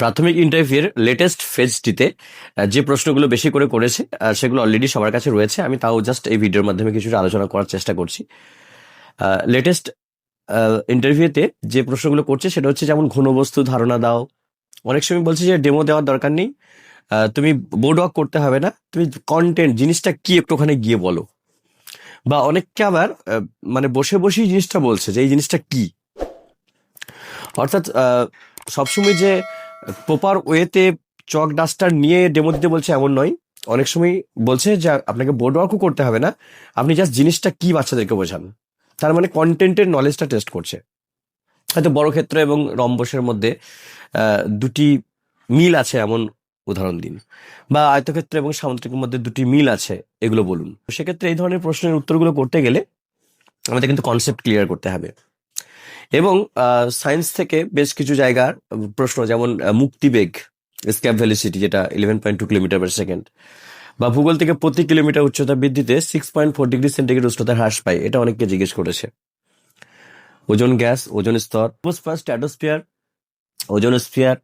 প্রাথমিক ইন্টারভিউয়ের লেটেস্ট ফেজটিতে যে প্রশ্নগুলো বেশি করে করেছে সেগুলো অলরেডি সবার কাছে রয়েছে। আমি তাও জাস্ট এই ভিডিওর মাধ্যমে কিছুটা আলোচনা করার চেষ্টা করছি। লেটেস্ট ইন্টারভিউতে যে প্রশ্নগুলো করছে, সেটা হচ্ছে যেমন ঘনবস্তু ধারণা দাও। অনেক সময় বলছে যে ডেমো দেওয়ার দরকার নেই। তুমি বোর্ড ওয়ার্ক করতে হবে না, তুমি কন্টেন্ট জিনিসটা কি একটু ওখানে গিয়ে বলো। বা অনেককে আবার মানে বসে বসেই জিনিসটা বলছে যে এই জিনিসটা কি? অর্থাৎ সবসময় যে প্রপার ওয়েতে চক ডাস্টার নিয়ে ডেমো দিতে বলছে এমন নয়। অনেক সময় বলছে যে আপনাকে বোর্ড ওয়ার্কও করতে হবে না। আপনি জাস্ট জিনিসটা কি বাচ্চাদেরকে বোঝান? তার মানে কন্টেন্টের নলেজটা টেস্ট করছে। হয়তো বড় ক্ষেত্র এবং রম্বসের মধ্যে দুটি মিল আছে এমন উদাহরণ দিন। বা আয়তক্ষেত্র এবং সামুদ্রিকের মধ্যে দুটি মিল আছে, এগুলো বলুন। সেক্ষেত্রে এই ধরনের প্রশ্নের উত্তরগুলো করতে গেলে আমাদের কিন্তু কনসেপ্ট ক্লিয়ার করতে হবে। এবং সায়েন্স থেকে বেশ কিছু জায়গার প্রশ্ন, যেমন মুক্তিবেগ, স্ক্যাপ ভ্যালিসিটি, যেটা eleven point two kilometre per second বা ভূগোল থেকে প্রতি কিলোমিটার উচ্চতা বৃদ্ধিতে six point four degree centigrade উষ্ণতা হ্রাস পায়, এটা অনেককে জিজ্ঞেস করেছে। ওজন গ্যাস, ওজন স্তর স্ট্যাটোস্ফিয়ার ওজন স্ফিয়ার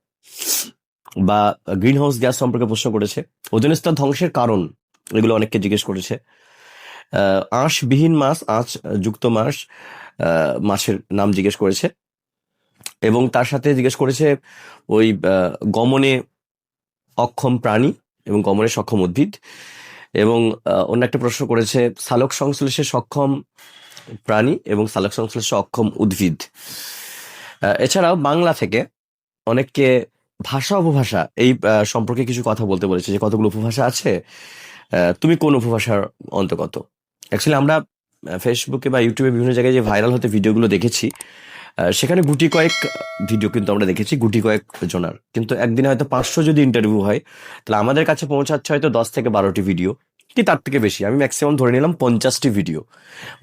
বা গ্রিন হাউস গ্যাস সম্পর্কে প্রশ্ন করেছে। ওজন স্তর ধ্বংসের কারণ, এগুলো অনেককে জিজ্ঞেস করেছে। আঁশবিহীন মাছ আঁশ যুক্ত মাছ মাছের নাম জিজ্ঞেস করেছে। এবং তার সাথে জিজ্ঞেস করেছে ওই গমনে অক্ষম প্রাণী এবং গমনে সক্ষম উদ্ভিদ। এবং অন্য একটা প্রশ্ন করেছে, সালোক সংশ্লেষে সক্ষম প্রাণী এবং সালোক সংশ্লেষে অক্ষম উদ্ভিদ। এছাড়াও বাংলা থেকে অনেককে ভাষা উপভাষা এই সম্পর্কে কিছু কথা বলতে বলেছে যে কতগুলো উপভাষা আছে তুমি কোন উপভাষার অন্তর্গত? অ্যাকচুয়ালি আমরা ফেসবুকে বা ইউটিউবে বিভিন্ন জায়গায় যে ভাইরাল হতে ভিডিওগুলো দেখেছি সেখানে গুটি কয়েক ভিডিও কিন্তু আমরা দেখেছি, গুটি কয়েক জনার। কিন্তু একদিনে হয়তো পাঁচশো যদি ইন্টারভিউ হয়, তাহলে আমাদের কাছে পৌঁছাচ্ছে হয়তো দশ থেকে বারোটি ভিডিও কি তার থেকে বেশি? আমি ম্যাক্সিমাম ধরে নিলাম পঞ্চাশটি ভিডিও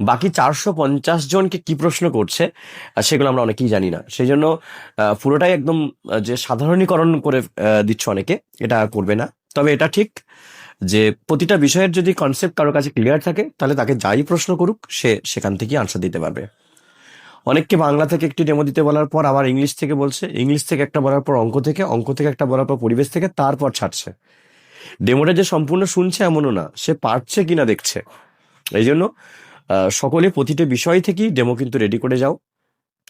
বাকি চারশো পঞ্চাশ জনকে কি প্রশ্ন করছে সেগুলো আমরা অনেকেই জানি না। সেই জন্য পুরোটাই একদম যে সাধারণীকরণ করে দিচ্ছে অনেকে, এটা করবে না। তবে এটা ঠিক যে প্রতিটা বিষয়ের যদি কনসেপ্ট কারোর কাছে ক্লিয়ার থাকে, তাহলে তাকে যাই প্রশ্ন করুক, সে সেখান থেকেই আনসার দিতে পারবে। অনেককে বাংলা থেকে একটি ডেমো দিতে বলার পর আবার ইংলিশ থেকে বলছে। ইংলিশ থেকে একটা বলার পর অঙ্ক থেকে অঙ্ক থেকে একটা বলার পর পরিবেশ থেকে, তারপর ছাড়ছে। ডেমোটা যে সম্পূর্ণ শুনছে এমনও না, সে পারছে কিনা দেখছে। এই জন্য সকলে প্রতিটি বিষয় থেকেই ডেমো কিন্তু রেডি করে যাও।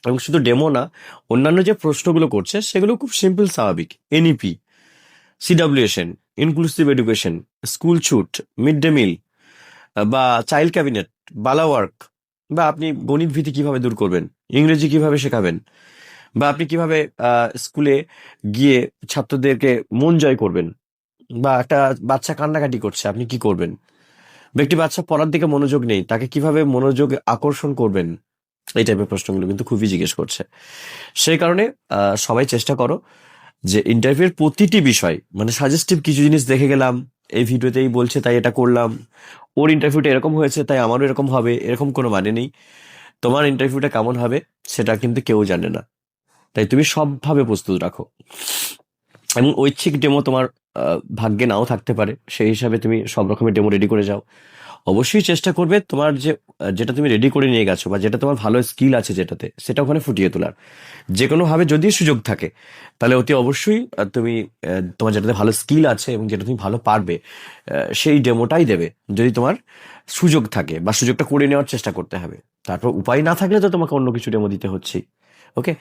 এবং শুধু ডেমো না, অন্যান্য যে প্রশ্নগুলো করছে, সেগুলো খুব সিম্পল স্বাভাবিক। NEP CWSN inclusive education school ছুট মিড ডে মিল বা চাইল্ড ক্যাবিনেট বালা ওয়ার্ক বা আপনি গণিত ভীতি কীভাবে দূর করবেন, ইংরেজি কীভাবে শেখাবেন, বা আপনি কীভাবে স্কুলে গিয়ে ছাত্রদেরকে মন জয় করবেন, বা একটা বাচ্চা কান্নাকাটি করছে, আপনি কি করবেন? বা একটি বাচ্চা পড়ার দিকে মনোযোগ নেই, তাকে কীভাবে মনোযোগ আকর্ষণ করবেন? এই টাইপের প্রশ্নগুলো কিন্তু খুবই জিজ্ঞেস করছে। সেই কারণে সবাই চেষ্টা করো যে ইন্টারভিউর প্রতিটি বিষয় মানে সাজেস্টিভ কিছু জিনিস দেখে গেলাম, এই ভিডিওতেই বলছে তাই এটা করলাম, ওর ইন্টারভিউটা এরকম হয়েছে, তাই আমারও এরকম হবে, এরকম কোনো মানে নেই। তোমার ইন্টারভিউটা কেমন হবে, সেটা কিন্তু কেউ জানে না। তাই তুমি সবভাবে প্রস্তুত রাখো। এবং ঐচ্ছিক ডেমো তোমার ভাগ্যে নাও থাকতে পারে, সেই হিসাবে তুমি সব রকমের ডেমো রেডি করে যাও। অবশ্যই চেষ্টা করবে তোমার যে যেটা তুমি রেডি করে নিয়ে গেছো বা যেটা তোমার ভালো স্কিল আছে যেটাতে, সেটা ওখানে ফুটিয়ে তোলার। যে কোনোভাবে যদি সুযোগ থাকে, তাহলে অতি অবশ্যই তুমি তোমার যেটাতে ভালো স্কিল আছে এবং যেটা তুমি ভালো পারবে সেই ডেমোটাই দেবে। যদি তোমার সুযোগ থাকে বা সুযোগটা করে নেওয়ার চেষ্টা করতে হবে। তারপর উপায় না থাকলে তো তোমাকে অন্য কিছু ডেমো দিতে হচ্ছেই। ওকে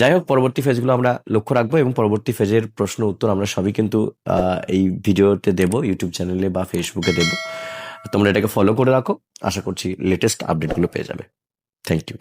যাই হোক, পরবর্তী ফেজগুলো আমরা লক্ষ্য রাখব এবং পরবর্তী ফেজের প্রশ্ন, উত্তর আমরা সবই কিন্তু এই ভিডিওতে দেব ইউটিউব চ্যানেলে বা ফেসবুকে দেব। তোমরা এটাকে ফলো করে রাখো। আশা করছি লেটেস্ট আপডেটগুলো পেয়ে যাবে। Thank you